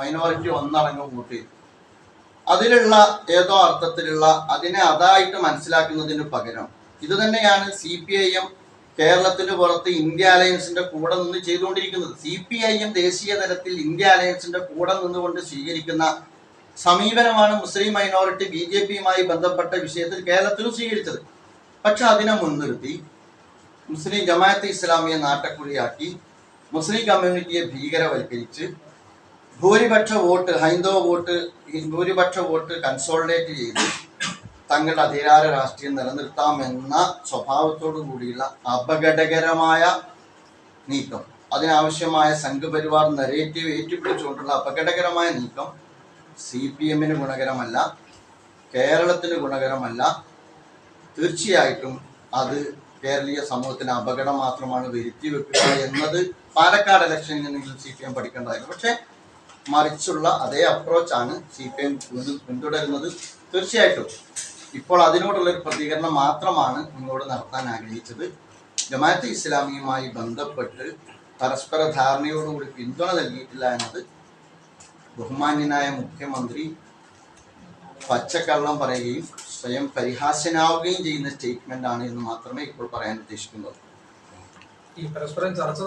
Minority ഒന്നടങ്കം vote ചെയ്തു. അതിലുള്ള ഏതോ അർത്ഥത്തിലുള്ള അതിനെ അതായിട്ട് മനസ്സിലാക്കുന്നതിന് പകരം ഇത് തന്നെയാണ് സി പി ഐ എം കേരളത്തിന് പുറത്ത് ഇന്ത്യ അലയൻസിന്റെ കൂടെ നിന്ന് ചെയ്തുകൊണ്ടിരിക്കുന്നത്. സി പി ഐ എം ദേശീയ തലത്തിൽ ഇന്ത്യ അലയൻസിന്റെ കൂടെ നിന്നുകൊണ്ട് സ്വീകരിക്കുന്ന സമീപനമാണ് മുസ്ലിം മൈനോറിറ്റി ബി ജെ പിയുമായി ബന്ധപ്പെട്ട വിഷയത്തിൽ കേരളത്തിലും സ്വീകരിച്ചത്. പക്ഷെ അതിനെ മുൻനിർത്തി മുസ്ലിം ജമാഅത്ത് ഇസ്ലാമിയെ നാട്ടക്കുഴിയാക്കി മുസ്ലിം കമ്മ്യൂണിറ്റിയെ ഭീകരവൽക്കരിച്ച് ഭൂരിപക്ഷ വോട്ട് ഹൈന്ദവ വോട്ട് ഭൂരിപക്ഷ വോട്ട് കൺസോളിഡേറ്റ് ചെയ്ത് തങ്ങളുടെ അധികാര രാഷ്ട്രീയം നിലനിർത്താമെന്ന സ്വഭാവത്തോടു കൂടിയുള്ള അപകടകരമായ നീക്കം അതിനാവശ്യമായ സംഘപരിവാർ നരേറ്റീവ് ഏറ്റുപിടിച്ചുകൊണ്ടുള്ള അപകടകരമായ നീക്കം സി പി എമ്മിന് ഗുണകരമല്ല കേരളത്തിന് ഗുണകരമല്ല. തീർച്ചയായിട്ടും അത് കേരളീയ സമൂഹത്തിന് അപകടം മാത്രമാണ് വരുത്തി വെക്കുക എന്നത് പാലക്കാട് ഇലക്ഷനിൽ നിന്നെങ്കിലും സി പി എം പഠിക്കേണ്ടതായിരുന്നു. പക്ഷേ മറിച്ചുള്ള അതേ അപ്രോച്ചാണ് സി പി എം പിന്തുടരുന്നത്. തീർച്ചയായിട്ടും ഇപ്പോൾ അതിനോടുള്ള ഒരു പ്രതികരണം മാത്രമാണ് നിങ്ങളോട് നടത്താൻ ആഗ്രഹിച്ചത്. ജമാഅത്ത് ഇസ്ലാമിയുമായി ബന്ധപ്പെട്ട് പരസ്പര ധാരണയോടുകൂടി പിന്തുണ നൽകിയിട്ടില്ല എന്നത് ബഹുമാന്യനായ മുഖ്യമന്ത്രി പച്ചക്കള്ളം പറയുകയും സ്വയം പരിഹാസ്യനാവുകയും ചെയ്യുന്ന സ്റ്റേറ്റ്മെന്റ് ആണ് എന്ന് മാത്രമേ ഇപ്പോൾ പറയാൻ ഉദ്ദേശിക്കുന്നുള്ളൂ ഈ പരസ്പരം ചർച്ച